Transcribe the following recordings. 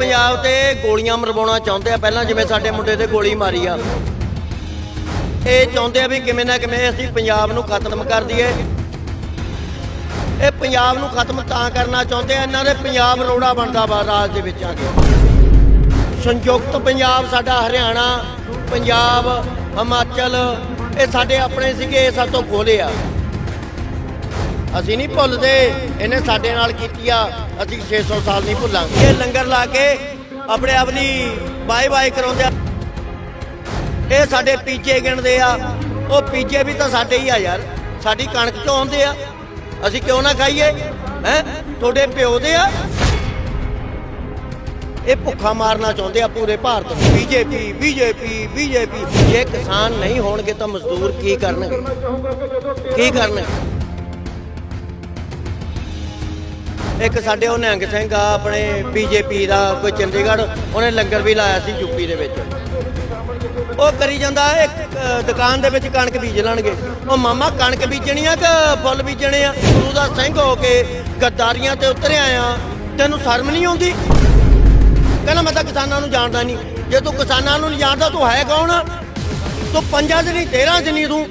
ਪੰਜਾਬ ਤੇ ਗੋਲੀਆਂ ਮਰਵਾਉਣਾ ਚਾਹੁੰਦੇ ਆ। ਪਹਿਲਾਂ ਜਿਵੇਂ ਸਾਡੇ ਮੁੰਡੇ ਤੇ ਗੋਲੀ ਮਾਰੀ ਆ। ਇਹ ਚਾਹੁੰਦੇ ਆ ਵੀ ਕਿਵੇਂ ਨਾ ਕਿਵੇਂ ਅਸੀਂ ਪੰਜਾਬ ਨੂੰ ਖਤਮ ਕਰ ਦਈਏ। ਇਹ ਪੰਜਾਬ ਨੂੰ ਖਤਮ ਤਾਂ ਕਰਨਾ ਚਾਹੁੰਦੇ ਆ, ਇਹਨਾਂ ਦੇ ਪੰਜਾਬ ਰੋੜਾ ਬਣਦਾ ਵਾ ਰਾਜ ਦੇ ਵਿੱਚ ਆ ਕੇ। ਸੰਯੁਕਤ ਪੰਜਾਬ ਸਾਡਾ ਹਰਿਆਣਾ, ਪੰਜਾਬ, ਹਿਮਾਚਲ, ਇਹ ਸਾਡੇ ਆਪਣੇ ਸੀਗੇ, ਇਹ ਸਾਡੇ ਤੋਂ ਖੋਲੇ ਆ। ਅਸੀਂ ਨਹੀਂ ਭੁੱਲਦੇ, ਇਹਨੇ ਸਾਡੇ ਨਾਲ ਕੀਤੀ ਆ, ਅਸੀਂ 600 ਸਾਲ ਨਹੀਂ ਭੁੱਲਾਂਗੇ। ਇਹ ਲੰਗਰ ਲਾ ਕੇ ਆਪਣੇ ਆਪ ਦੀ ਬਾਏ ਬਾਏ ਕਰਾਉਂਦੇ ਆ। ਇਹ ਸਾਡੇ ਪੀਜੇ ਗਿਣਦੇ ਆ। ਉਹ ਪੀਜੇ ਵੀ ਤਾਂ ਸਾਡੇ ਹੀ ਆ ਯਾਰ। ਸਾਡੀ ਕਣਕ ਚੋਂ ਆਉਂਦੇ ਆ? ਅਸੀਂ ਕਿਉਂ ਨਾ ਖਾਈਏ? ਹੈ? ਤੁਹਾਡੇ ਪਿਓ ਦੇ ਆ? ਇਹ ਭੁੱਖਾ ਮਾਰਨਾ ਚਾਹੁੰਦੇ ਆ ਪੂਰੇ ਭਾਰਤ ਨੂੰ। BJP BJP BJP. ਜੇ ਕਿਸਾਨ ਨਹੀਂ ਹੋਣਗੇ ਤਾਂ ਮਜ਼ਦੂਰ ਕੀ ਕਰਨਗੇ? ਕੀ ਕਰਨਗੇ? ਇੱਕ ਸਾਡੇ ਉਹ ਨਿਹੰਗ ਸਿੰਘ ਆ, ਆਪਣੇ ਬੀਜੇਪੀ ਦਾ ਕੋਈ ਚੰਡੀਗੜ੍ਹ, ਉਹਨੇ ਲੰਗਰ ਵੀ ਲਾਇਆ ਸੀ ਯੂਪੀ ਦੇ ਵਿੱਚ। ਉਹ ਕਰੀ ਜਾਂਦਾ ਇੱਕ ਦੁਕਾਨ ਦੇ ਵਿੱਚ ਕਣਕ ਬੀਜ ਲੈਣਗੇ। ਉਹ ਮਾਮਾ ਕਣਕ ਬੀਜਣੀ ਆ ਕਿ ਫੁੱਲ ਬੀਜਣੇ ਆ? ਗੁਰੂ ਦਾ ਸਿੰਘ ਹੋ ਕੇ ਗੱਦਾਰੀਆਂ ਤੇ ਉਤਰਿਆ ਆ, ਤੈਨੂੰ ਸ਼ਰਮ ਨਹੀਂ ਆਉਂਦੀ? ਕਹਿੰਦਾ ਮੈਂ ਤਾਂ ਕਿਸਾਨਾਂ ਨੂੰ ਜਾਣਦਾ ਨਹੀਂ। ਜੇ ਤੂੰ ਕਿਸਾਨਾਂ ਨੂੰ ਨਹੀਂ ਜਾਣਦਾ, ਤੂੰ ਹੈ ਕੌਣ ਤੂੰ ਪੰਜਾਂ 'ਚ ਨਹੀਂ 13 'ਚ ਨਹੀਂ ਤੂੰ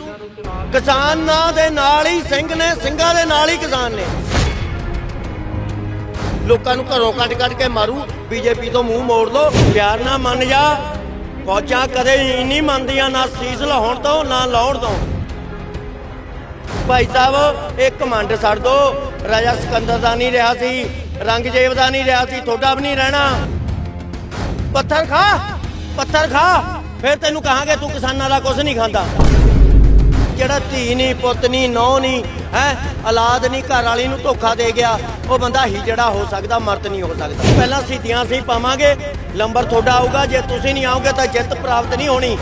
ਕਿਸਾਨਾਂ ਦੇ ਨਾਲ ਹੀ, ਸਿੰਘ ਨੇ ਸਿੰਘਾਂ ਦੇ ਨਾਲ ਹੀ ਕਿਸਾਨ ਨੇ। ਲੋਕਾਂ ਨੂੰ ਘਰੋਂ ਕੱਢ ਕੱਢ ਕੇ ਮਾਰੂ, ਬੀਜੇਪੀ ਤੋਂ ਮੂੰਹ ਮੋੜ ਲੋ ਪਿਆਰ ਨਾਲ ਮੰਨ ਜਾ। ਫੌਜਾਂ ਕਦੇ ਹੀ ਨਹੀਂ ਮੰਨਦੀਆਂ, ਨਾ ਸੀਸ ਲਾਉਣ ਤੋਂ, ਨਾ ਲਾਉਣ ਤੋਂ। ਭਾਈ ਸਾਹਿਬ, ਇਹ ਕਮਾਂਡ ਛੱਡ ਦੋ। ਰਾਜਾ ਸਿਕੰਦਰ ਦਾ ਨਹੀਂ ਰਿਹਾ ਸੀ, ਰੰਗਜੇਬ ਦਾ ਨਹੀਂ ਰਿਹਾ ਸੀ, ਤੁਹਾਡਾ ਵੀ ਨਹੀਂ ਰਹਿਣਾ। ਪੱਥਰ ਖਾ ਪੱਥਰ ਖਾ। ਫਿਰ ਤੈਨੂੰ ਕਹਾਂਗੇ ਤੂੰ ਕਿਸਾਨਾਂ ਦਾ ਕੁਝ ਨਹੀਂ ਖਾਂਦਾ। ਜਿਹੜਾ ਧੀ ਨਹੀਂ, ਪੁੱਤ ਨਹੀਂ ਨੌ ਨਹੀਂ, ਹੈ, ਔਲਾਦ ਨਹੀਂ ਘਰ ਵਾਲੀ ਨੂੰ ਧੋਖਾ ਦੇ ਗਿਆ, ਉਹ ਬੰਦਾ ਹੀ ਜਿਹੜਾ ਹੋ ਸਕਦਾ, ਮਰਦ ਨਹੀਂ ਹੋ ਸਕਦਾ। ਪਹਿਲਾਂ ਸਿੱਧੀਆਂ ਸੀ ਪਾਵਾਂਗੇ, ਲੰਬਰ ਤੁਹਾਡਾ ਆਊਗਾ, ਜੇ ਤੁਸੀਂ ਨਹੀਂ ਆਓਗੇ ਤਾਂ ਜਿੱਤ ਪ੍ਰਾਪਤ ਨਹੀਂ ਹੋਣੀ।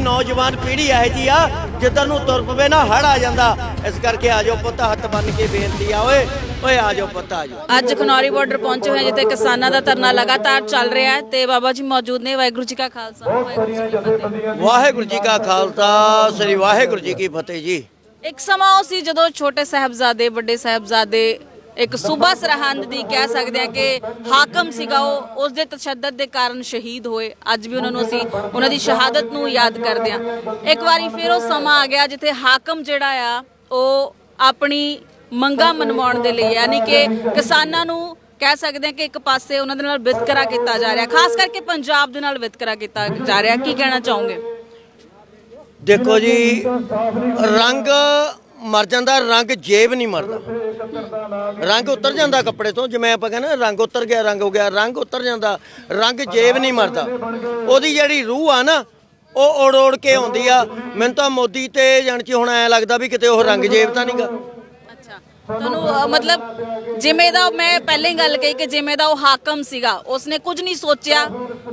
ਨੌਜਵਾਨ ਪੀੜ੍ਹੀ ਇਹੋ ਜੀ ਆ, ਜਿੱਧਰ ਨੂੰ ਤੁਰ ਪਵੇ ਨਾ ਹੜ ਆ ਜਾਂਦਾ। ਇਸ ਕਰਕੇ ਆ ਜਾਓ ਪੁੱਤ, ਹੱਥ ਬੰਨ ਕੇ ਬੇਨਤੀ ਆ, ਓਏ। ਓਏ ਆ ਜਾਓ ਪੁੱਤ ਆ ਜਾਓ। ਅੱਜ ਖਨੌਰੀ ਬਾਰਡਰ ਪਹੁੰਚੇ ਹੋਏ ਹਾਂ ਜਿੱਥੇ ਕਿਸਾਨਾਂ ਦਾ ਧਰਨਾ ਲਗਾਤਾਰ ਚੱਲ ਰਿਹਾ ਹੈ ਤੇ ਬਾਬਾ ਜੀ ਮੌਜੂਦ ਨੇ ਵਾਹਿਗੁਰੂ ਜੀ ਕਾ ਖਾਲਸਾ ਵਾਹਿਗੁਰੂ ਜੀ ਕੀ ਫਤਿਹ। ਵਾਹਿਗੁਰੂ ਜੀ ਕਾ ਖਾਲਸਾ ਸ੍ਰੀ ਵਾਹਿਗੁਰੂ ਜੀ ਕੀ ਫਤਿਹ ਜੀ। ਇੱਕ ਸਮਾਂ ਉਹ ਸੀ ਜਦੋਂ ਛੋਟੇ ਸਾਹਿਬਜ਼ਾਦੇ ਵੱਡੇ ਸਾਹਿਬਜ਼ਾਦੇ ਇੱਕ ਸੂਬਾ ਸਰਹੰਦ ਦੀ ਕਹਿ ਸਕਦੇ ਆ ਕਿ ਹਾਕਮ ਸੀਗਾ ਉਹ ਉਸ ਦੇ ਤਸ਼ੱਦਦ ਦੇ ਕਾਰਨ ਸ਼ਹੀਦ ਹੋਏ। ਅੱਜ ਵੀ ਉਹਨਾਂ ਨੂੰ ਅਸੀਂ ਉਹਨਾਂ ਦੀ ਸ਼ਹਾਦਤ ਨੂੰ ਯਾਦ ਕਰਦੇ ਆ ਇੱਕ ਵਾਰੀ ਫਿਰ ਉਹ ਸਮਾਂ ਆ ਗਿਆ ਜਿੱਥੇ ਹਾਕਮ ਜਿਹੜਾ ਆ ਉਹ ਆਪਣੀ ਮੰਗਾਂ ਮਨਵਾਉਣ ਦੇ ਲਈ, ਯਾਨੀ ਕਿ ਕਿਸਾਨਾਂ ਨੂੰ ਕਹਿ ਸਕਦੇ ਹਾਂ ਕਿ ਇੱਕ ਪਾਸੇ ਉਹਨਾਂ ਦੇ ਨਾਲ ਵਿਤਕਰਾ ਕੀਤਾ ਜਾ ਰਿਹਾ, ਖਾਸ ਕਰਕੇ ਪੰਜਾਬ ਦੇ ਨਾਲ ਵਿਤਕਰਾ ਕੀਤਾ ਜਾ ਰਿਹਾ, ਕੀ ਕਹਿਣਾ ਚਾਹੋਗੇ? ਦੇਖੋ ਜੀ, ਰੰਗ ਮਰ ਜਾਂਦਾ, ਰੰਗ ਜੇਬ ਨਹੀਂ ਮਰਦਾ। ਰੰਗ ਉਤਰ ਜਾਂਦਾ ਕੱਪੜੇ ਤੋਂ, ਜਿਵੇਂ ਆਪਾਂ ਕਹਿੰਦੇ ਰੰਗ ਉਤਰ ਗਿਆ, ਰੰਗ ਹੋ ਗਿਆ, ਰੰਗ ਉਤਰ ਜਾਂਦਾ, ਰੰਗ ਜੇਬ ਨਹੀਂ ਮਰਦਾ। ਉਹਦੀ ਜਿਹੜੀ ਰੂਹ ਆ ਨਾ, ਉਹ ਉੜ ਓੜ ਕੇ ਆਉਂਦੀ ਆ। ਮੈਨੂੰ ਤਾਂ ਮੋਦੀ ਤੇ ਜਾਣ ਕਿ ਹੁਣ ਐ ਲੱਗਦਾ ਵੀ ਕਿਤੇ ਉਹ ਰੰਗ ਜੇਬ ਤਾਂ ਨਹੀਂਗਾ ਅੱਛਾ ਤੁਹਾਨੂੰ ਅ, ਮਤਲਬ ਜਿਵੇਂ ਦਾ ਮੈਂ ਪਹਿਲਾਂ ਹੀ ਗੱਲ ਕਹੀ ਕਿ ਜਿਵੇਂ ਦਾ ਉਹ ਹਾਕਮ ਸੀਗਾ ਉਸਨੇ ਕੁਝ ਨਹੀਂ ਸੋਚਿਆ।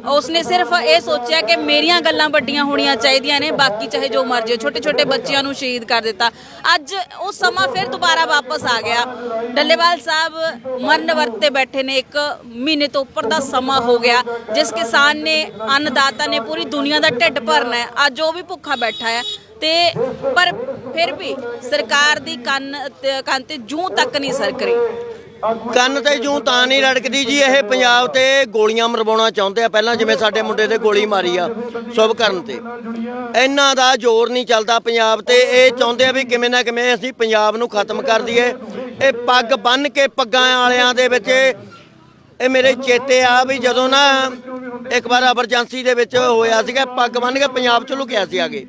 ਉਸਨੇ ਸਿਰਫ ਇਹ ਸੋਚਿਆ ਕਿ ਮੇਰੀਆਂ ਗੱਲਾਂ ਵੱਡੀਆਂ ਹੋਣੀਆਂ ਚਾਹੀਦੀਆਂ ਨੇ ਬਾਕੀ ਚਾਹੇ ਜੋ ਮਰਜ਼ੀ ਛੋਟੇ ਛੋਟੇ ਬੱਚਿਆਂ ਨੂੰ ਸ਼ਹੀਦ ਕਰ ਦਿੱਤਾ। ਅੱਜ ਉਹ ਸਮਾਂ ਫਿਰ ਦੁਬਾਰਾ ਵਾਪਸ ਆ ਗਿਆ। ਡੱਲੇਵਾਲ ਸਾਹਿਬ ਮਰਨ ਵਰਤ ਤੇ ਬੈਠੇ ਨੇ ਇੱਕ ਮਹੀਨੇ ਤੋਂ ਉੱਪਰ ਦਾ ਸਮਾਂ ਹੋ ਗਿਆ ਜਿਸ ਕਿਸਾਨ ਨੇ ਅੰਨਦਾਤਾ ਨੇ ਪੂਰੀ ਦੁਨੀਆ ਦਾ ਢਿੱਡ ਭਰਨਾ ਹੈ। ਅੱਜ ਉਹ ਵੀ ਭੁੱਖਾ ਬੈਠਾ ਹੈ। ਤੇ ਪਰ ਫਿਰ ਵੀ ਸਰਕਾਰ ਦੀ ਕੰਨ ਤੇ- ਕੰਨ ਤੇ ਜੂੰ ਤੱਕ ਨਹੀਂ ਸਰਕਰੀ। ਕੰਨ ਤੇ ਜੂੰ ਤਾਂ ਨਹੀਂ ਰੜਕਦੀ ਜੀ, ਇਹ ਪੰਜਾਬ ਤੇ ਗੋਲੀਆਂ ਮਰਵਾਉਣਾ ਚਾਹੁੰਦੇ ਆ। ਪਹਿਲਾਂ ਜਿਵੇਂ ਸਾਡੇ ਮੁੰਡੇ ਤੇ ਗੋਲੀ ਮਾਰੀ ਆ, ਸ਼ੁਭ ਕਰਨ ਤੇ। ਇਹਨਾਂ ਦਾ ਜ਼ੋਰ ਨਹੀਂ ਚੱਲਦਾ ਪੰਜਾਬ ਤੇ। ਇਹ ਚਾਹੁੰਦੇ ਆ ਵੀ ਕਿਵੇਂ ਨਾ ਕਿਵੇਂ ਅਸੀਂ ਪੰਜਾਬ ਨੂੰ ਖਤਮ ਕਰ ਦਈਏ। ਇਹ ਪੱਗ ਬੰਨ ਕੇ ਪੱਗਾਂ ਵਾਲਿਆਂ ਦੇ ਵਿੱਚ ਇਹ ਮੇਰੇ ਚੇਤੇ ਆ ਵੀ ਜਦੋਂ ਨਾ ਇੱਕ ਵਾਰ ਐਮਰਜੈਂਸੀ ਦੇ ਵਿੱਚ ਹੋਇਆ ਸੀਗਾ, ਪੱਗ ਬੰਨ ਕੇ ਪੰਜਾਬ ਚ ਲੁਕਿਆ ਸੀ ਆਗੇ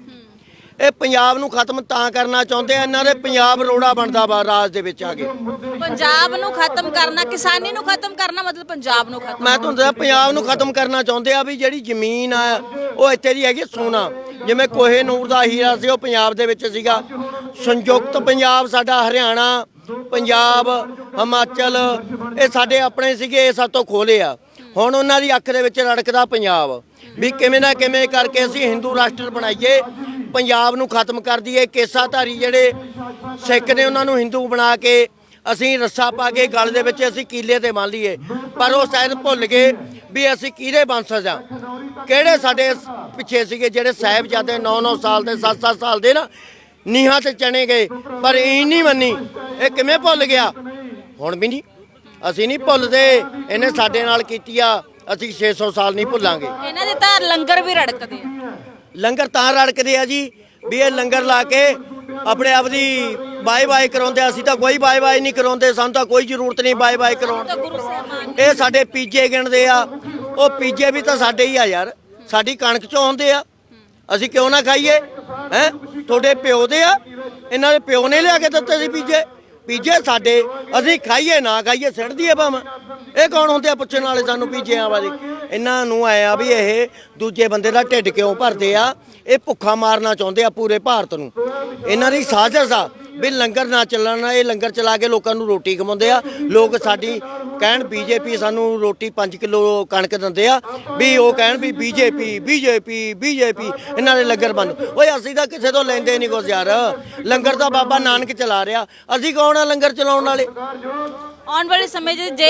ਇਹ ਪੰਜਾਬ ਨੂੰ ਖਤਮ ਤਾਂ ਕਰਨਾ ਚਾਹੁੰਦੇ ਆ ਇਹਨਾਂ ਦੇ ਪੰਜਾਬ ਰੋੜਾ ਬਣਦਾ ਵਾ ਰਾਜ ਦੇ ਵਿੱਚ ਆ ਕੇ। ਪੰਜਾਬ ਨੂੰ ਖਤਮ ਕਰਨਾ ਕਿਸਾਨੀ ਨੂੰ ਖਤਮ ਕਰਨਾ ਮਤਲਬ ਪੰਜਾਬ ਨੂੰ ਖਤਮ। ਮੈਂ ਤੁਹਾਨੂੰ ਦੱਸਿਆ ਪੰਜਾਬ ਨੂੰ ਖਤਮ ਕਰਨਾ ਚਾਹੁੰਦੇ ਆ ਵੀ ਜਿਹੜੀ ਜ਼ਮੀਨ ਆ ਉਹ ਇੱਥੇ ਦੀ ਹੈਗੀ ਸੋਨਾ। ਜਿਵੇਂ ਕੋਹੇ ਨੂਰ ਦਾ ਹੀਰਾ ਸੀ ਉਹ ਪੰਜਾਬ ਦੇ ਵਿੱਚ ਸੀਗਾ। ਸੰਯੁਕਤ ਪੰਜਾਬ ਸਾਡਾ ਹਰਿਆਣਾ ਪੰਜਾਬ ਹਿਮਾਚਲ ਇਹ ਸਾਡੇ ਆਪਣੇ ਸੀਗੇ ਇਹ ਸਭ ਤੋਂ ਖੋਲੇ ਆ। ਹੁਣ ਉਹਨਾਂ ਦੀ ਅੱਖ ਦੇ ਵਿੱਚ ਰੜਕਦਾ ਪੰਜਾਬ। ਵੀ ਕਿਵੇਂ ਨਾ ਕਿਵੇਂ ਕਰਕੇ ਅਸੀਂ ਹਿੰਦੂ ਰਾਸ਼ਟਰ ਬਣਾਈਏ ਪੰਜਾਬ ਨੂੰ ਖਤਮ ਕਰ ਦਈਏ। ਕੇਸਾਧਾਰੀ ਜਿਹੜੇ ਸਿੱਖ ਨੇ ਉਹਨਾਂ ਨੂੰ ਹਿੰਦੂ ਬਣਾ ਕੇ ਅਸੀਂ ਰੱਸਾ ਪਾ ਕੇ ਗਲ ਦੇ ਵਿੱਚ ਅਸੀਂ ਕੀਲੇ ਤੇ ਬੰਨ ਲਈਏ। ਪਰ ਉਹ ਸ਼ਾਇਦ ਭੁੱਲ ਗਏ ਵੀ ਅਸੀਂ ਕਿਹਦੇ ਬੰਸਜ ਆ ਕਿਹੜੇ ਸਾਡੇ ਪਿੱਛੇ ਸੀਗੇ ਜਿਹੜੇ ਸਾਹਿਬਜ਼ਾਦੇ 9-9 ਸਾਲ ਦੇ 7-7 ਸਾਲ ਦੇ ਨਾ, ਨੀਹਾਂ ਤੇ ਚਣੇ ਗਏ। ਪਰ ਇਹ ਨਹੀਂ ਮੰਨੀ। ਇਹ ਕਿਵੇਂ ਭੁੱਲ ਗਿਆ? ਹੁਣ ਵੀ ਨਹੀਂ। ਅਸੀਂ ਨਹੀਂ ਭੁੱਲਦੇ। ਇਹਨੇ ਸਾਡੇ ਨਾਲ ਕੀਤੀ ਆ। ਅਸੀਂ 600 ਸਾਲ ਨਹੀਂ ਭੁੱਲਾਂਗੇ। ਇਹਨਾਂ ਦੇ ਤਾਂ ਲੰਗਰ ਵੀ ਰੜਕਦੇ ਆ। ਲੰਗਰ ਤਾਂ ਰੜਕਦੇ ਆ ਜੀ, ਵੀ ਇਹ ਲੰਗਰ ਲਾ ਕੇ ਆਪਣੇ ਆਪ ਦੀ ਬਾਏ ਬਾਏ ਕਰਾਉਂਦੇ ਅਸੀਂ ਤਾਂ ਕੋਈ ਬਾਏ ਬਾਏ ਨਹੀਂ ਕਰਾਉਂਦੇ, ਸਾਨੂੰ ਤਾਂ ਕੋਈ ਜ਼ਰੂਰਤ ਨਹੀਂ ਬਾਏ ਬਾਏ ਕਰਾਉਣ ਤਾਂ ਗੁਰੂ ਸਾਹਿਬਾਨ ਇਹ ਸਾਡੇ ਪੀਜੇ ਗਿਣਦੇ ਆ। ਉਹ ਪੀਜੇ ਵੀ ਤਾਂ ਸਾਡੇ ਹੀ ਆ ਯਾਰ। ਸਾਡੀ ਕਣਕ ਚੋਂ ਆਉਂਦੇ ਆ। ਅਸੀਂ ਕਿਉਂ ਨਾ ਖਾਈਏ? ਹੈ? ਤੁਹਾਡੇ ਪਿਓ ਦੇ ਆ। ਇਹਨਾਂ ਦੇ ਪਿਓ ਨੇ ਲਿਆ ਕੇ ਦਿੱਤੇ ਸੀ ਪੀਜੇ। ਪੀਜੇ ਸਾਡੇ। ਅਸੀਂ ਖਾਈਏ, ਨਾ ਖਾਈਏ ਸਿੱਟ ਦਈਏ ਭਾਵੇਂ। ਇਹ ਕੌਣ ਹੁੰਦੇ ਆ ਪੁੱਛਣ ਵਾਲੇ ਸਾਨੂੰ ਪੀਜਿਆਂ ਬਾਰੇ ਇਹਨਾਂ ਨੂੰ ਆਇਆ ਵੀ ਇਹ ਦੂਜੇ ਬੰਦੇ ਦਾ ਢਿੱਡ ਕਿਉਂ ਭਰਦੇ ਆ? ਇਹ ਭੁੱਖਾ ਮਾਰਨਾ ਚਾਹੁੰਦੇ ਆ ਪੂਰੇ ਭਾਰਤ ਨੂੰ। ਇਹਨਾਂ ਦੀ ਸਾਜ਼ਿਸ਼ ਆ ਵੀ ਲੰਗਰ ਨਾ ਚੱਲਣ ਇਹ ਲੰਗਰ ਚਲਾ ਕੇ ਲੋਕਾਂ ਨੂੰ ਰੋਟੀ ਖਵਾਉਂਦੇ ਆ। ਲੋਕ ਸਾਡੀ ਕਹਿਣ ਬੀਜੇਪੀ ਸਾਨੂੰ ਰੋਟੀ 5 ਕਿਲੋ ਕਣਕ ਦਿੰਦੇ ਆ ਵੀ ਉਹ ਕਹਿਣ ਵੀ ਬੀਜੇਪੀ ਬੀਜੇਪੀ ਬੀਜੇਪੀ, ਇਹਨਾਂ ਦੇ ਲੰਗਰ ਬੰਦ। ਓਏ ਅਸੀਂ ਤਾਂ ਕਿਸੇ ਤੋਂ ਲੈਂਦੇ ਨਹੀਂ ਕੁਝ ਯਾਰ। ਲੰਗਰ ਤਾਂ ਬਾਬਾ ਨਾਨਕ ਚਲਾ ਰਿਹਾ। ਅਸੀਂ ਕੌਣ ਆ ਲੰਗਰ ਚਲਾਉਣ ਵਾਲੇ? ਆਉਣ ਵਾਲੇ ਸਮੇਂ 'ਚ ਜੇ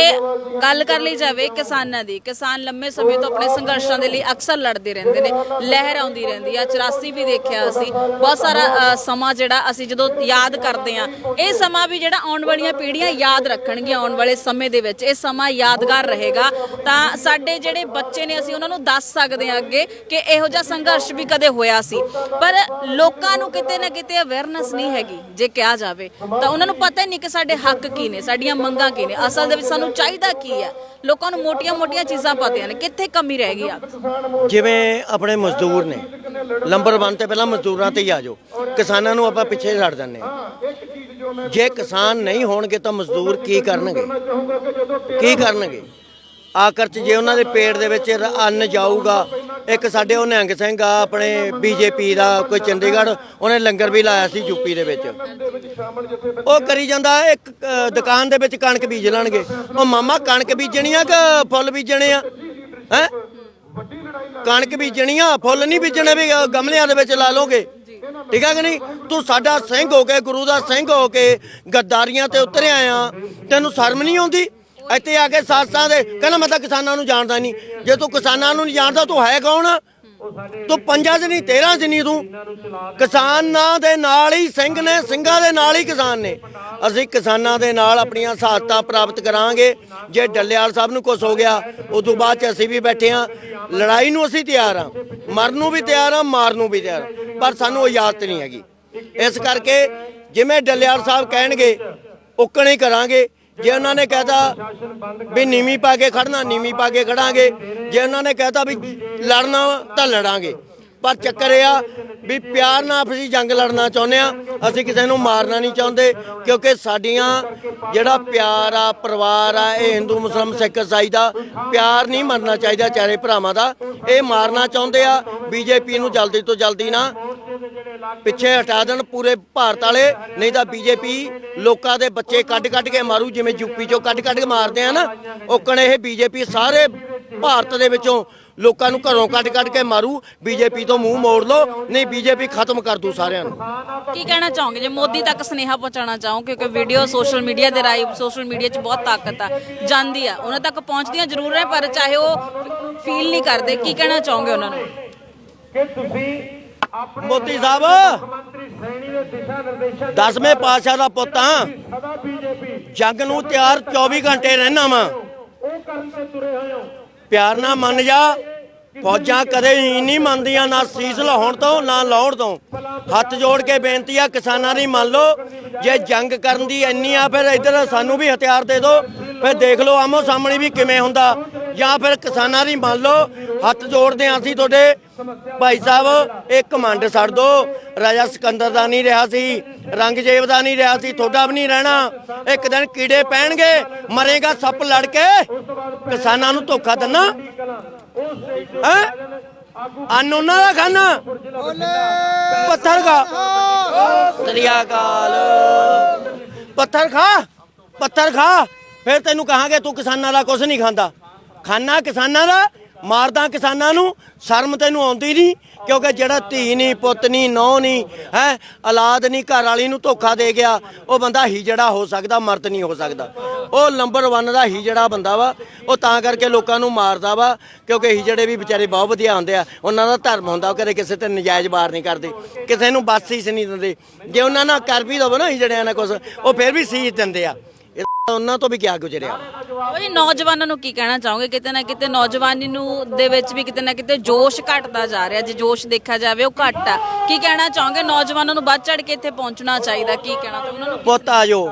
ਗੱਲ ਕਰ ਲਈ ਜਾਵੇ ਕਿਸਾਨਾਂ ਦੀ ਕਿਸਾਨ ਲੰਮੇ ਸਮੇਂ ਤੋਂ ਆਪਣੇ ਸੰਘਰਸ਼ਾਂ ਦੇ ਲਈ ਅਕਸਰ ਲੜਦੇ ਰਹਿੰਦੇ ਨੇ ਲਹਿਰ ਆਉਂਦੀ ਰਹਿੰਦੀ ਆ 84 ਵੀ ਦੇਖਿਆ ਅਸੀਂ ਬਹੁਤ ਸਾਰਾ ਅ, ਸਮਾਂ ਜਿਹੜਾ ਅਸੀਂ ਜਦੋਂ ਯਾਦ ਕਰਦੇ ਆ ਇਹ ਸਮਾਂ ਵੀ ਜਿਹੜਾ ਆਉਣ ਵਾਲੀਆਂ ਪੀੜ੍ਹੀਆਂ ਯਾਦ ਰੱਖਣਗੀਆਂ ਆਉਣ ਵਾਲੇ ਸਮੇਂ ਦੇ ਵਿੱਚ ਇਹ ਸਮਾਂ ਯਾਦਗਾਰ ਰਹੇਗਾ। ਤਾਂ ਸਾਡੇ ਜਿਹੜੇ ਬੱਚੇ ਨੇ ਅਸੀਂ ਉਹਨਾਂ ਨੂੰ ਦੱਸ ਸਕਦੇ ਆ ਅੱਗੇ ਕਿ ਇਹੋ ਜਿਹਾ ਸੰਘਰਸ਼ ਵੀ ਕਦੇ ਹੋਇਆ ਸੀ। ਪਰ ਲੋਕਾਂ ਨੂੰ ਕਿਤੇ ਨਾ ਕਿਤੇ ਅਵੇਅਰਨੈਸ ਨਹੀਂ ਹੈਗੀ ਜੇ ਕਿਹਾ ਜਾਵੇ ਤਾਂ ਉਹਨਾਂ ਨੂੰ ਪਤਾ ਹੀ ਨਹੀਂ ਕਿ ਸਾਡੇ ਹੱਕ ਕੀ ਨੇ ਸਾਡੀਆਂ ਮੰਗਾਂ ਕੀ ਨੇ? ਅਸਲ ਦੇ ਵਿੱਚ ਸਾਨੂੰ ਚਾਹੀਦਾ ਕੀ ਹੈ? ਲੋਕਾਂ ਨੂੰ ਮੋਟੀਆਂ-ਮੋਟੀਆਂ ਚੀਜ਼ਾਂ ਪਤੀਆਂ ਨੇ, ਕਿੱਥੇ ਕਮੀ ਰਹਿ ਗਈ ਆ? ਜਿਵੇਂ ਆਪਣੇ ਮਜ਼ਦੂਰ ਨੇ ਨੰਬਰ 1 ਤੇ ਪਹਿਲਾਂ ਮਜ਼ਦੂਰਾਂ ਤੇ ਹੀ ਆ ਜਾਓ। ਕਿਸਾਨਾਂ ਨੂੰ ਆਪਾਂ ਪਿੱਛੇ ਛੱਡ ਦਿੰਦੇ ਹਾਂ। ਜੇ ਕਿਸਾਨ ਨਹੀਂ ਹੋਣਗੇ ਤਾਂ ਮਜ਼ਦੂਰ ਕੀ ਕਰਨਗੇ? ਕੀ ਕਰਨਗੇ? ਆਖਰ ਚ ਜੇ ਉਹਨਾਂ ਦੇ ਪੇਟ ਦੇ ਵਿੱਚ ਅੰਨ ਜਾਊਗਾ ਇੱਕ ਸਾਡੇ ਉਹ ਨਿਹੰਗ ਸਿੰਘ ਆ ਆਪਣੇ ਬੀਜੇਪੀ ਦਾ ਕੋਈ ਚੰਡੀਗੜ੍ਹ ਉਹਨੇ ਲੰਗਰ ਵੀ ਲਾਇਆ ਸੀ ਯੂਪੀ ਦੇ ਵਿੱਚ। ਉਹ ਕਰੀ ਜਾਂਦਾ ਇੱਕ ਅ, ਦੁਕਾਨ ਦੇ ਵਿੱਚ ਕਣਕ ਬੀਜ ਲੈਣਗੇ। ਉਹ ਮਾਮਾ ਕਣਕ ਬੀਜਣੀ ਆ ਕਿ ਫੁੱਲ ਬੀਜਣੇ ਆ? ਹੈ? ਕਣਕ ਬੀਜਣੀ ਆ ਫੁੱਲ ਨਹੀਂ ਬੀਜਣੇ ਵੀ ਅ, ਗਮਲਿਆਂ ਦੇ ਵਿੱਚ ਲਾ ਲੋਗੇ ਠੀਕ ਆ ਕਿ ਨਹੀਂ? ਤੂੰ ਸਾਡਾ ਸਿੰਘ ਹੋ ਕੇ ਗੁਰੂ ਦਾ ਸਿੰਘ ਹੋ ਕੇ ਗੱਦਾਰੀਆਂ ਤੇ ਉਤਰਿਆ ਆ। ਤੈਨੂੰ ਸ਼ਰਮ ਨਹੀਂ ਆਉਂਦੀ? ਇੱਥੇ ਆ ਕੇ ਸਾਸਾਂ ਦੇ ਕਹਿੰਦਾ ਮੈਂ ਤਾਂ ਕਿਸਾਨਾਂ ਨੂੰ ਜਾਣਦਾ ਨਹੀਂ। ਜੇ ਤੂੰ ਕਿਸਾਨਾਂ ਨੂੰ ਨਹੀਂ ਜਾਣਦਾ ਤੂੰ ਹੈ ਕੌਣ? ਤੂੰ ਪੰਜਾਂ 'ਚ ਨਹੀਂ 13 'ਚ ਨਹੀਂ ਤੂੰ। ਕਿਸਾਨਾਂ ਦੇ ਨਾਲ ਹੀ ਸਿੰਘ ਨੇ ਸਿੰਘਾਂ ਦੇ ਨਾਲ ਹੀ ਕਿਸਾਨ ਨੇ। ਅਸੀਂ ਕਿਸਾਨਾਂ ਦੇ ਨਾਲ ਆਪਣੀਆਂ ਸਹਾਇਤਾ ਪ੍ਰਾਪਤ ਕਰਾਂਗੇ। ਜੇ ਡੱਲੇਵਾਲ ਸਾਹਿਬ ਨੂੰ ਕੁਝ ਹੋ ਗਿਆ ਉਦੋਂ ਬਾਅਦ 'ਚ ਅਸੀਂ ਵੀ ਬੈਠੇ ਆ। ਲੜਾਈ ਨੂੰ ਅਸੀਂ ਤਿਆਰ ਆ। ਮਰਨ ਨੂੰ ਵੀ ਤਿਆਰ ਆ ਮਾਰਨ ਨੂੰ ਵੀ ਤਿਆਰ। ਪਰ ਸਾਨੂੰ ਇਜਾਜ਼ਤ ਨਹੀਂ ਹੈਗੀ। ਇਸ ਕਰਕੇ ਜਿਵੇਂ ਡੱਲੇਵਾਲ ਸਾਹਿਬ ਕਹਿਣਗੇ ਉਕਣੇ ਕਰਾਂਗੇ। ਜੇ ਉਹਨਾਂ ਨੇ ਕਹਿਤਾ ਵੀ ਨੀਵੀਂ ਪਾ ਕੇ ਖੜਨਾ, ਨੀਵੀਂ ਪਾ ਕੇ ਖੜਾਂਗੇ। ਜੇ ਉਹਨਾਂ ਨੇ ਕਹਿਤਾ ਵੀ ਲੜਨਾ ਤਾਂ ਲੜਾਂਗੇ। ਪਰ ਚੱਕਰ ਇਹ ਆ ਵੀ ਪਿਆਰ ਨਾਲ ਅਸੀਂ ਜੰਗ ਲੜਨਾ ਚਾਹੁੰਦੇ ਆ ਅਸੀਂ ਕਿਸੇ ਨੂੰ ਮਾਰਨਾ ਨਹੀਂ ਚਾਹੁੰਦੇ, ਕਿਉਂਕਿ ਸਾਡੀਆਂ ਜਿਹੜਾ ਪਿਆਰ ਆ, ਪਰਿਵਾਰ ਆ, ਇਹ ਹਿੰਦੂ, ਮੁਸਲਮ, ਸਿੱਖ ਇਸਾਈ ਦਾ ਪਿਆਰ ਨਹੀਂ ਮਰਨਾ ਚਾਹੀਦਾ ਚਾਰੇ ਭਰਾਵਾਂ ਦਾ। ਇਹ ਮਾਰਨਾ ਚਾਹੁੰਦੇ ਆ, ਬੀਜੇਪੀ ਨੂੰ ਜਲਦੀ ਤੋਂ ਜਲਦੀ ਨਾ ਪਿੱਛੇ ਹਟਾ ਦੇਣ ਪੂਰੇ ਭਾਰਤ ਵਾਲੇ ਨਹੀਂ ਤਾਂ ਬੀਜੇਪੀ ਲੋਕਾਂ ਦੇ ਬੱਚੇ ਕੱਢ ਕੱਢ ਕੇ ਮਾਰੂ ਜਿਵੇਂ ਯੂਪੀ ਚੋਂ ਕੱਢ ਕੱਢ ਕੇ ਮਾਰਦੇ ਆ ਨਾ ਉਕਣ ਇਹ ਬੀਜੇਪੀ ਸਾਰੇ ਭਾਰਤ ਦੇ ਵਿੱਚੋਂ ਲੋਕਾਂ ਨੂੰ ਘਰੋਂ ਕੱਢ ਕੱਢ ਕੇ ਮਾਰੂ ਬੀਜੇਪੀ ਤੋਂ ਮੂੰਹ ਮੋੜ ਲਓ ਨਹੀਂ ਬੀਜੇਪੀ ਖਤਮ ਕਰ ਦੂ ਸਾਰਿਆਂ ਨੂੰ। ਕੀ ਕਹਿਣਾ ਚਾਹੋਗੇ? ਜੇ ਮੋਦੀ ਤੱਕ ਸੁਨੇਹਾ ਪਹੁੰਚਾਉਣਾ ਚਾਹੋ ਕਿਉਂਕਿ ਵੀਡੀਓ ਸੋਸ਼ਲ ਮੀਡੀਆ ਦੇ ਰਾਹੀਂ ਸੋਸ਼ਲ ਮੀਡੀਆ 'ਚ ਬਹੁਤ ਤਾਕਤ ਆ ਜਾਂਦੀ ਆ ਉਹਨਾਂ ਤੱਕ ਪਹੁੰਚਦੀਆਂ ਜ਼ਰੂਰ ਹੈ ਪਰ ਚਾਹੇ ਉਹ ਫੀਲ ਨਹੀਂ ਕਰਦੇ ਕੀ ਕਹਿਣਾ ਚਾਹੋਗੇ ਉਹਨਾਂ ਨੂੰ? ਕਿ ਤੁਸੀਂ ਮੋਦੀ ਸਾਹਿਬ। ਦਸਵੇਂ ਪਾਤਸ਼ਾਹ ਦਾ ਪੁੱਤ ਆ ਜੰਗ ਨੂੰ ਤਿਆਰ 24 ਘੰਟੇ ਰਹਿਣਾ ਵਾ। ਪਿਆਰ ਨਾਲ ਮੰਨ ਜਾ। ਫੌਜਾਂ ਕਦੇ ਹੀ ਨਹੀਂ ਮੰਨਦੀਆਂ ਨਾ ਸੀਸ ਲਾਉਣ ਤੋਂ ਨਾ ਲਾਉਣ ਤੋਂ। ਹੱਥ ਜੋੜ ਕੇ ਬੇਨਤੀ ਆ ਕਿਸਾਨਾਂ ਦੀ ਮੰਨ ਲਓ ਜੇ ਜੰਗ ਕਰਨ ਦੀ ਇੰਨੀ ਆ ਫਿਰ ਇੱਧਰ ਸਾਨੂੰ ਵੀ ਹਥਿਆਰ ਦੇ ਦਿਓ। ਫਿਰ ਦੇਖ ਲਓ ਆਮੋ ਸਾਹਮਣੇ ਵੀ ਕਿਵੇਂ ਹੁੰਦਾ। ਜਾਂ ਫਿਰ ਕਿਸਾਨਾਂ ਦੀ ਮੰਨ ਲਓ ਹੱਥ ਜੋੜਦੇ ਆ ਅਸੀਂ ਤੁਹਾਡੇ ਭਾਈ ਸਾਹਿਬ, ਇਹ ਕਮੰਡ ਛੱਡ ਦੋ। ਰਾਜਾ ਸਿਕੰਦਰ ਦਾ ਨਹੀਂ ਰਿਹਾ ਸੀ, ਰੰਗਜੇਬ ਦਾ ਨਹੀਂ ਰਿਹਾ ਸੀ, ਤੁਹਾਡਾ ਵੀ ਨਹੀਂ ਰਹਿਣਾ। ਇੱਕ ਦਿਨ ਕੀੜੇ ਪੈਣਗੇ, ਮਰੇਗਾ ਸੱਪ ਲੜ ਕੇ, ਕਿਸਾਨਾਂ ਨੂੰ ਧੋਖਾ ਦਿੰਨਾ। ਹੈ? ਅੰਨ ਉਹਨਾਂ ਦਾ ਖਾਣਾ ਪੱਥਰ ਖਾ ਸ੍ਰੀਆ ਕਾਲ ਪੱਥਰ ਖਾ ਪੱਥਰ ਖਾ। ਫਿਰ ਤੈਨੂੰ ਕਹਾਂਗੇ ਤੂੰ ਕਿਸਾਨਾਂ ਦਾ ਕੁਝ ਨਹੀਂ ਖਾਂਦਾ। ਖਾਨਾ ਕਿਸਾਨਾਂ ਦਾ, ਮਾਰਦਾ ਕਿਸਾਨਾਂ ਨੂੰ, ਸ਼ਰਮ ਤੈਨੂੰ ਆਉਂਦੀ ਨਹੀਂ, ਕਿਉਂਕਿ ਜਿਹੜਾ ਧੀ ਨਹੀਂ, ਪੁੱਤ ਨਹੀਂ, ਨੌ ਨਹੀਂ, ਹੈ, ਔਲਾਦ ਨਹੀਂ ਘਰ ਵਾਲੀ ਨੂੰ ਧੋਖਾ ਦੇ ਗਿਆ, ਉਹ ਬੰਦਾ ਹੀਜੜਾ ਹੋ ਸਕਦਾ, ਮਰਦ ਨਹੀਂ ਹੋ ਸਕਦਾ। ਉਹ ਨੰਬਰ 1 ਦਾ ਹੀਜੜਾ ਬੰਦਾ ਵਾ, ਉਹ ਤਾਂ ਕਰਕੇ ਲੋਕਾਂ ਨੂੰ ਮਾਰਦਾ ਵਾ, ਕਿਉਂਕਿ ਹੀਜੜੇ ਵੀ ਵਿਚਾਰੇ ਬਹੁਤ ਵਧੀਆ ਹੁੰਦੇ ਆ। ਉਹਨਾਂ ਦਾ ਧਰਮ ਹੁੰਦਾ, ਉਹ ਕਦੇ ਕਿਸੇ ਤੇ ਨਜਾਇਜ਼ ਵਾਰ ਨਹੀਂ ਕਰਦੇ, ਕਿਸੇ ਨੂੰ ਬਸ ਸੀਸ ਨਹੀਂ ਦਿੰਦੇ। ਜੇ ਉਹਨਾਂ ਨਾਲ ਕਰ ਵੀ ਦਵੋ ਨਾ ਹੀਜੜਿਆਂ ਨਾਲ ਕੁਝ ਉਹ ਫਿਰ ਵੀ ਸੀਸ ਦਿੰਦੇ ਆ। ਉਹਨਾਂ ਤੋਂ ਵੀ ਕਿਆ ਗੁਜ਼ਰਿਆ? ਉਹ ਜੀ ਨੌਜਵਾਨਾਂ ਨੂੰ ਕੀ ਕਹਿਣਾ ਚਾਹੋਗੇ? ਕਿਤੇ ਨਾ ਕਿਤੇ ਨੌਜਵਾਨੀ ਨੂੰ ਦੇ ਵਿੱਚ ਵੀ ਕਿਤੇ ਨਾ ਕਿਤੇ ਜੋਸ਼ ਘਟਦਾ ਜਾ ਰਿਹਾ। ਜੇ ਜੋਸ਼ ਦੇਖਿਆ ਜਾਵੇ ਉਹ ਘੱਟ ਆ। ਕੀ ਕਹਿਣਾ ਚਾਹੋਗੇ? ਨੌਜਵਾਨਾਂ ਨੂੰ ਵੱਧ ਚੜ ਕੇ ਇੱਥੇ ਪਹੁੰਚਣਾ ਚਾਹੀਦਾ ਕੀ ਕਹਿਣਾ ਤੇ ਉਹਨਾਂ ਨੂੰ ਪੁੱਤ ਆ ਜਾਓ।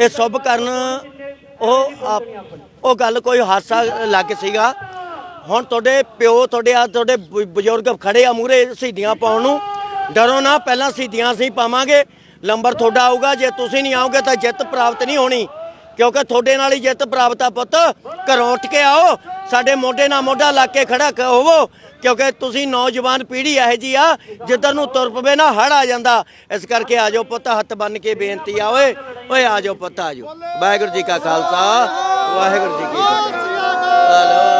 ਇਹ ਸਭ ਕਰਨ ਉਹ ਉਹ ਗੱਲ ਕੋਈ ਹਾਸਾ ਲੱਗ ਸੀਗਾ। ਹੁਣ ਤੁਹਾਡੇ ਪਿਓ ਤੁਹਾਡੇ ਆ ਤੁਹਾਡੇ ਬਜ਼ੁਰਗ ਖੜੇ ਆ ਮੂਰੇ ਸ਼ਹੀਦੀਆਂ ਪਾਉਣ ਨੂੰ। ਡਰੋ ਨਾ ਪਹਿਲਾਂ ਸ਼ਹੀਦੀਆਂ ਅਸੀਂ ਪਾਵਾਂਗੇ। ਲੰਬਰ ਤੁਹਾਡਾ ਆਊਗਾ, ਜੇ ਤੁਸੀਂ ਨਹੀਂ ਆਓਗੇ ਤਾਂ ਜਿੱਤ ਪ੍ਰਾਪਤ ਨਹੀਂ ਹੋਣੀ। ਕਿਉਂਕਿ ਤੁਹਾਡੇ ਨਾਲ ਹੀ ਜਿੱਤ ਪ੍ਰਾਪਤ ਆ ਪੁੱਤ। ਘਰੋਂ ਉੱਠ ਕੇ ਆਓ। ਸਾਡੇ ਮੋਢੇ ਨਾਲ ਮੋਢਾ ਲਾ ਕੇ ਖੜਾ ਹੋਵੋ। ਕਿਉਂਕਿ ਤੁਸੀਂ ਨੌਜਵਾਨ ਪੀੜ੍ਹੀ ਇਹੋ ਜੀ ਆ, ਜਿੱਧਰ ਨੂੰ ਤੁਰ ਪਵੇ ਨਾ ਹੜ ਆ ਜਾਂਦਾ। ਇਸ ਕਰਕੇ ਆ ਜਾਓ ਪੁੱਤ, ਹੱਥ ਬੰਨ ਕੇ ਬੇਨਤੀ ਆ, ਓਏ। ਓਏ, ਆ ਜਾਓ ਪੁੱਤ, ਆ ਜਾਓ। ਵਾਹਿਗੁਰੂ ਜੀ ਕਾ ਖਾਲਸਾ, ਵਾਹਿਗੁਰੂ ਜੀ ਕੀ ਫਤਿਹ।